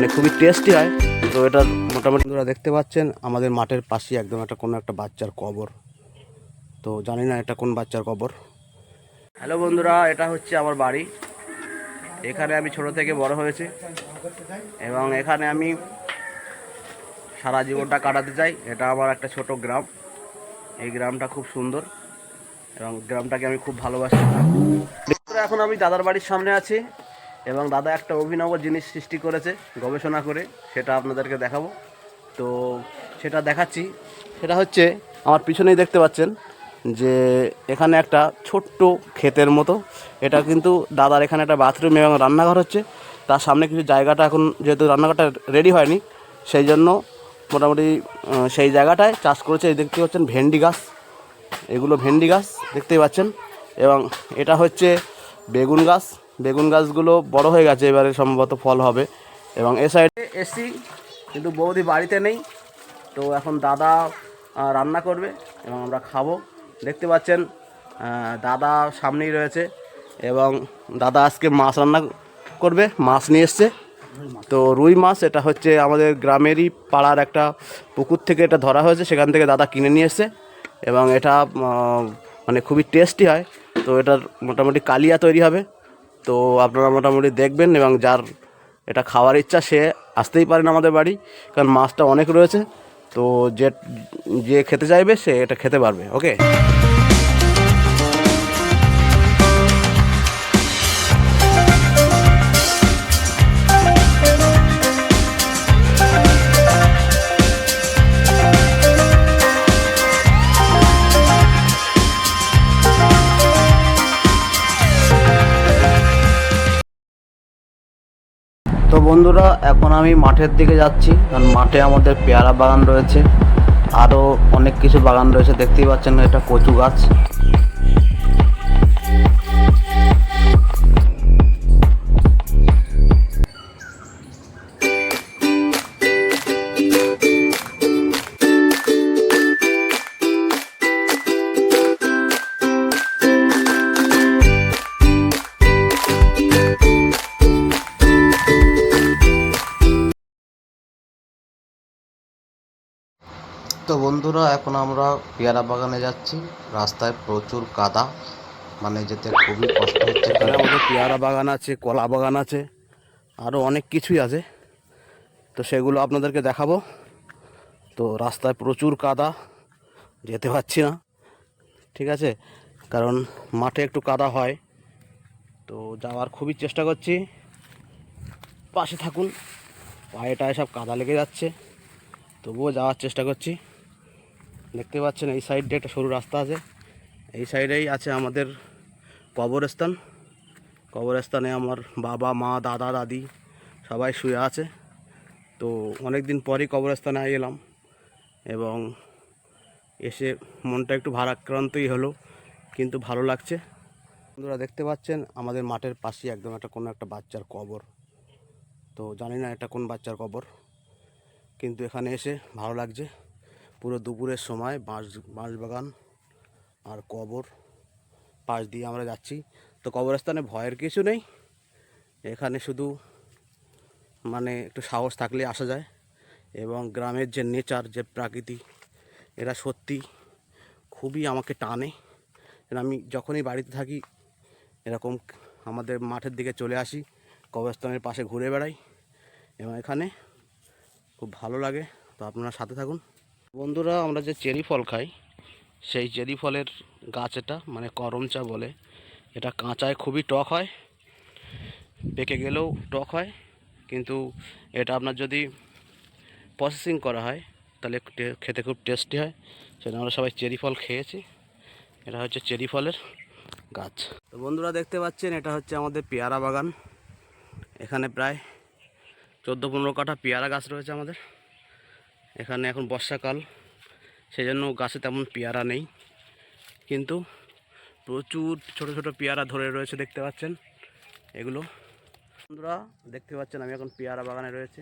মানে খুবই টেস্টি হয়। তো এটা মোটামুটি আপনারা দেখতে পাচ্ছেন আমাদের মাঠের পাশে একদম একটা কোনো একটা বাচ্চার কবর। তো জানি না এটা কোন বাচ্চার কবর। হ্যালো বন্ধুরা এটা হচ্ছে আমার বাড়ি। এখানে আমি ছোট থেকে বড় হয়েছি। এবং এখানে আমি সারা জীবনটা কাটাতে চাই। এটা আমার একটা ছোট গ্রাম। এই গ্রামটা খুব সুন্দর। এবং গ্রামটাকে আমি খুব ভালোবাসি। বন্ধুরা, এখন আমি দাদার বাড়ির সামনে আছি। এবং দাদা একটা অভিনব জিনিস সৃষ্টি করেছে, গবেষণা করে, সেটা আপনাদেরকে দেখাবো। তো সেটা দেখাচ্ছি। সেটা হচ্ছে, আমার পিছনেই দেখতে পাচ্ছেন যে এখানে একটা ছোট্ট ক্ষেতের মতো। এটা কিন্তু দাদার এখানে একটা বাথরুম এবং রান্নাঘর হচ্ছে। তার সামনে কিছু জায়গাটা এখন যেহেতু রান্নাঘরটা রেডি হয়নি, সেই জন্য মোটামুটি সেই জায়গাটায় চাষ করেছে। এই দেখতে পাচ্ছেন ভেন্ডি গাছ। এগুলো ভেন্ডি গাছ, দেখতেই পাচ্ছেন। এবং এটা হচ্ছে বেগুন গাছ। বেগুন গাছগুলো বড় হয়ে গেছে, এবারে সম্ভবত ফল হবে। এবং এ সাইডে এসি কিন্তু বৌদি বাড়িতে নেই। তো এখন দাদা রান্না করবে এবং আমরা খাব। দেখতে পাচ্ছেন দাদা সামনেই রয়েছে এবং দাদা আজকে মাছ রান্না করবে, মাছ নিয়ে এসছে। তো রুই মাছ, এটা হচ্ছে আমাদের গ্রামেরই পাড়ার একটা পুকুর থেকে এটা ধরা হয়েছে, সেখান থেকে দাদা কিনে নিয়ে এসছে। এবং এটা মানে খুবই টেস্টি হয়। তো এটার মোটামুটি কালিয়া তৈরি হবে। তো আপনারা মোটামুটি দেখবেন এবং যার এটা খাওয়ার ইচ্ছা, সে আসতেই পারেন আমাদের বাড়ি, কারণ মাছটা অনেক রয়েছে। তো যে যে খেতে চাইবে, সে এটা খেতে পারবে, ওকে? বন্ধুরা, এখন আমি মাঠের দিকে যাচ্ছি, কারণ মাঠে আমাদের পেয়ারা বাগান রয়েছে। আরও অনেক কিছু বাগান রয়েছে, দেখতেই পাচ্ছেন এটা কচু গাছ। তো বন্ধুরা, এখন আমরা পেয়ারা বাগানে যাচ্ছি। রাস্তায় প্রচুর কাদা মানে যেতে খুবই কষ্ট হচ্ছে। আমাদের পেয়ারা বাগান আছে, কলা বাগান আছে আরও অনেক কিছুই আছে। তো সেগুলো আপনাদেরকে দেখাবো। তো রাস্তায় প্রচুর কাদা, যেতে পারছি না, ঠিক আছে? কারণ মাঠে একটু কাদা হয়। তো যাওয়ার খুবই চেষ্টা করছি। পাশে থাকুন পায়ে টায়ে সব কাদা লেগে যাচ্ছে। তবুও যাওয়ার চেষ্টা করছি। দেখতে পাচ্ছেন, এই সাইডে একটা সরু রাস্তা আছে। এই সাইডেই আছে আমাদের কবরস্থান। কবরস্থানে আমার বাবা, মা, দাদা, দাদি সবাই শুয়ে আছে। তো অনেক দিন পরই কবরস্থানে এলাম এবং এসে মনটা একটু ভারাক্রান্তই হলো, কিন্তু ভালো লাগছে। বন্ধুরা, দেখতে পাচ্ছেন, আমাদের মাঠের পাশে একদম একটা কোনো একটা বাচ্চার কবর। তো জানি না এটা কোন বাচ্চার কবর, কিন্তু এখানে এসে ভালো লাগছে। পুরো দুপুরের সময় বাঁশ বাঁশ বাগান আর কবর, পাশ দিয়ে আমরা যাচ্ছি। তো কবরস্থানে ভয়ের কিছু নেই। এখানে শুধু মানে একটু সাহস থাকলে আসা যায় এবং গ্রামের যে নেচার, যে প্রাকৃতি, এরা সত্যি খুবই আমাকে টানে। আমি যখনই বাড়িতে থাকি, এরকম আমাদের মাঠের দিকে চলে আসি, কবরস্থানের পাশে ঘুরে বেড়াই এবং এখানে খুব ভালো লাগে। তো আপনারা সাথে থাকুন। বন্ধুরা, আমরা যে চেরি ফল খাই, সেই চেরি ফলের গাছ এটা মানে করমচা বলে। এটা কাঁচায় খুবই টক হয়, পেকে গেলেও টক হয়, কিন্তু এটা আপনার যদি প্রসেসিং করা হয়, তাহলে খেতে খুব টেস্টি হয়। সেটা আমরা সবাই চেরি ফল খেয়েছি। এটা হচ্ছে চেরি ফলের গাছ। তো বন্ধুরা, দেখতে পাচ্ছেন, এটা হচ্ছে আমাদের পেয়ারা বাগান। এখানে প্রায় চোদ্দ পনেরো কাঠা পেয়ারা গাছ রয়েছে আমাদের। এখানে এখন বর্ষাকাল সেই জন্য গাছে তেমন পেয়ারা নেই। কিন্তু প্রচুর ছোট ছোট পেয়ারা ধরে রয়েছে দেখতে পাচ্ছেন এগুলো। বন্ধুরা, দেখতে পাচ্ছেন আমি এখন পেয়ারা বাগানে রয়েছে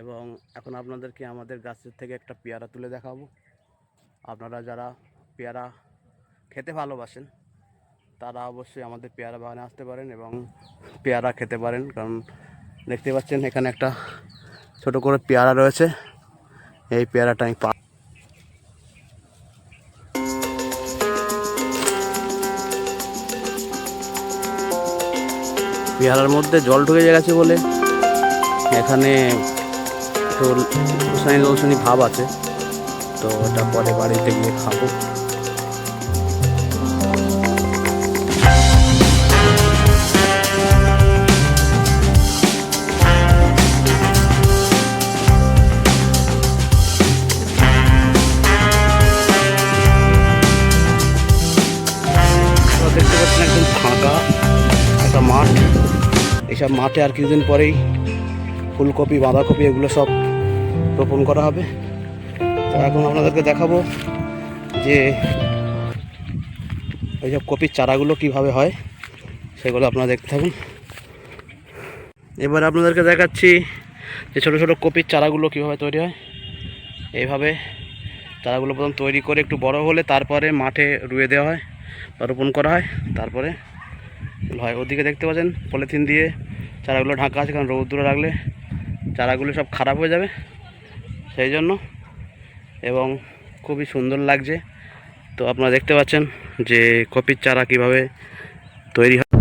এবং এখন আপনাদেরকে আমাদের গাছের থেকে একটা পেয়ারা তুলে দেখাবো। আপনারা যারা পেয়ারা খেতে ভালোবাসেন, তারা অবশ্যই আমাদের পেয়ারা বাগানে আসতে পারেন এবং পেয়ারা খেতে পারেন। কারণ দেখতে পাচ্ছেন এখানে একটা ছোট করে পেয়ারা রয়েছে। এই পেয়ারাটা আমি পা পেয়ারার মধ্যে জল ঢুকে গেছে বলে এখানে একটু ভাব আছে, তো ওটা পরে বাড়িতে গিয়ে খাব। এইসব মাঠে আর কিছুদিন পরেই ফুলকপি, বাঁধাকপি এগুলো সব রোপণ করা হবে। এখন আপনাদেরকে দেখাবো যে এইসব কপির চারাগুলো কীভাবে হয়, সেগুলো আপনারা দেখতে থাকুন। এবার আপনাদেরকে দেখাচ্ছি যে ছোটো ছোটো কপির চারাগুলো কীভাবে তৈরি হয়। এইভাবে চারাগুলো প্রথম তৈরি করে একটু বড় হলে তারপরে মাঠে রুয়ে দেওয়া হয় বা রোপণ করা হয়। তারপরে হয়। ওদিকে দেখতে পাচ্ছেন, পলিথিন দিয়ে চারাগুলো ঢাকা আছে, কারণ রৌদ্রে রাখলে চারাগুলো সব খারাপ হয়ে যাবে। সেই জন্য এবং খুবই সুন্দর লাগছে। তো আপনারা দেখতে পাচ্ছেন যে কপির চারা কীভাবে তৈরি হয়।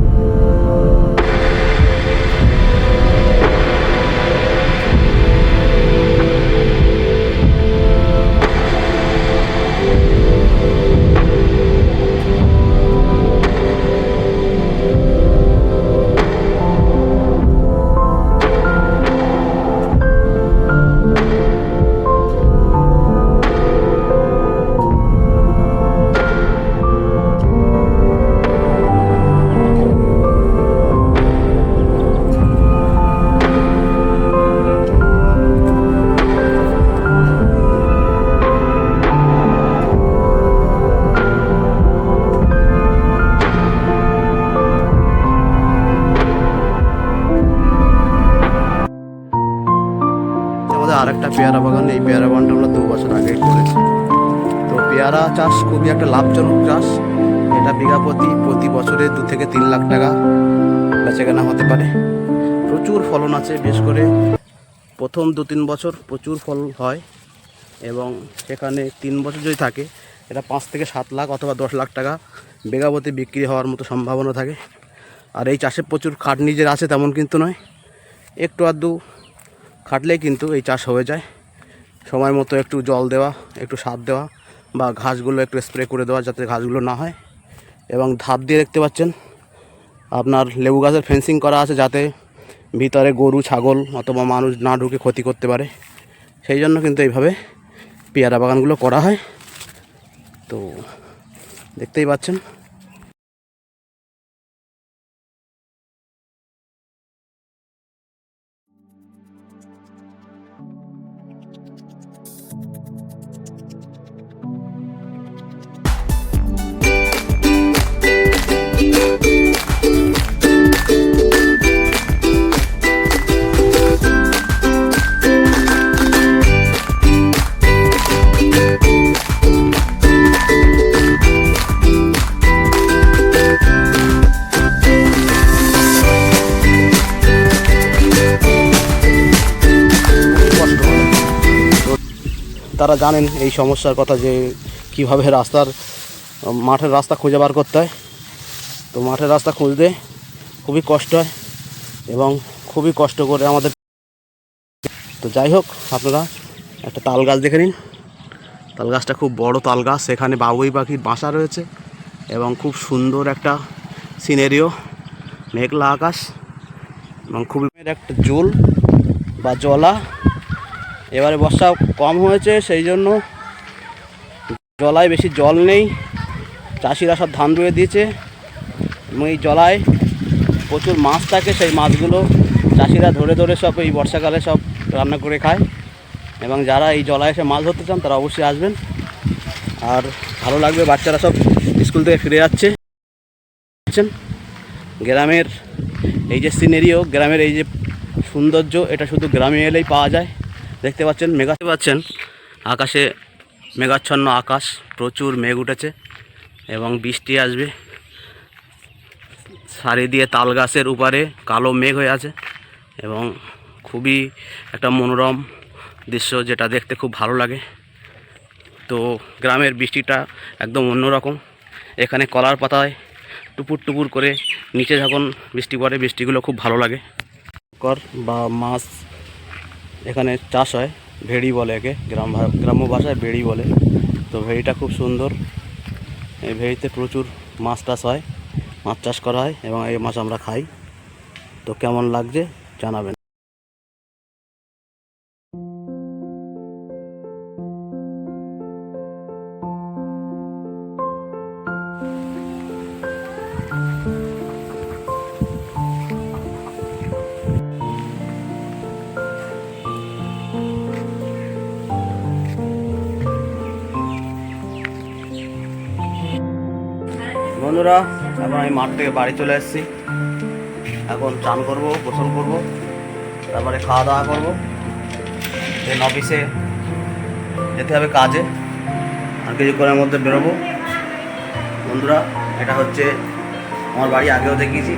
পেয়ারা বাগান, এই পেয়ারা বাগানটা আমরা দু বছর আগে করেছি। তো পেয়ারা চাষ খুবই একটা লাভজনক চাষ। এটা বিঘা প্রতি প্রতি বছরে দু থেকে তিন লাখ টাকা বেচাকেনা হতে পারে। প্রচুর ফলন আছে, বিশেষ করে প্রথম দু তিন বছর প্রচুর ফল হয় এবং সেখানে তিন বছর যদি থাকে, এটা পাঁচ থেকে সাত লাখ অথবা দশ লাখ টাকা প্রতি বিক্রি হওয়ার মতো সম্ভাবনা থাকে। আর এই চাষে প্রচুর খাটনি যে আছে তেমন কিন্তু নয়। একটু আধটু খাটলেই কিন্তু এই চাষ হয়ে যায়। সময় মতো একটু জল দেওয়া, একটু সার দেওয়া বা ঘাসগুলো একটু স্প্রে করে দেওয়া যাতে ঘাসগুলো না হয়। এবং ধাপ দিয়ে দেখতে পাচ্ছেন, আপনার লেবু গাছের ফেন্সিং করা আছে যাতে ভিতরে গরু, ছাগল অথবা মানুষ না ঢুকে ক্ষতি করতে পারে। সেই জন্য কিন্তু এইভাবে পেয়ারা বাগানগুলো করা হয়। তো দেখতেই পাচ্ছেন তারা জানেন এই সমস্যার কথা যে কীভাবে রাস্তার, মাঠের রাস্তা খুঁজে বার করতে হয়। তো মাঠের রাস্তা খুঁজতে খুবই কষ্ট হয় এবং খুবই কষ্ট করে আমাদের তো যাই হোক, আপনারা একটা তাল গাছ দেখে নিন। তাল গাছটা খুব বড় তাল গাছ সেখানে বাবুই পাখির বাসা রয়েছে এবং খুব সুন্দর একটা সিনারিও, মেঘলা আকাশ এবং খুবই একটা জল বা জলা। এবারে বর্ষা কম হয়েছে, সেই জন্য জলায় বেশি জল নেই। চাষিরা সব ধান রুয়ে দিয়েছে। এবং এই জলায় প্রচুর মাছ থাকে, সেই মাছগুলো চাষিরা ধরে ধরে সব এই বর্ষাকালে সব রান্না করে খায়। এবং যারা এই জলায় এসে মাছ ধরতে চান, তারা অবশ্যই আসবেন। আর ভালো লাগবে, বাচ্চারা সব স্কুল থেকে ফিরে যাচ্ছে। গ্রামের এই যে সিনেরিও, গ্রামের এই যে সৌন্দর্য, এটা শুধু গ্রামে এলেই পাওয়া যায়। দেখতে পাচ্ছেন, মেঘা দেখতে পাচ্ছেন, আকাশে মেঘাচ্ছন্ন আকাশ, প্রচুর মেঘ উঠেছে এবং বৃষ্টি আসবে। সারি দিয়ে তাল গাছের উপরে কালো মেঘ হয়ে আছে এবং খুবই একটা মনোরম দৃশ্য যেটা দেখতে খুব ভালো লাগে। তো গ্রামের বৃষ্টিটা একদম অন্যরকম। এখানে কলার পাতায় টুপুর টুপুর করে নিচে যখন বৃষ্টি পড়ে, বৃষ্টিগুলো খুব ভালো লাগে। কর বা মাছ এখানে চাষ হয়, ভেড়ি বলে একে, গ্রাম গ্রাম্য ভাষায় ভেড়ি বলে। তো ভেড়িটা খুব সুন্দর। এই ভেড়িতে প্রচুর মাছ টাছ হয়, মাছ চাষ করা হয় এবং এই মাছ আমরা খাই। তো কেমন লাগছে জানাবেন। বন্ধুরা, এখন আমি মাঠ থেকে বাড়ি চলে এসেছি। এখন চান করব, গোসল করব, তারপরে খাওয়া দাওয়া করব। দেন অফিসে যেতে হবে কাজে, আর কিছুক্ষণের মধ্যে বেরোবো। বন্ধুরা, এটা হচ্ছে আমার বাড়ি, আগেও দেখিয়েছি।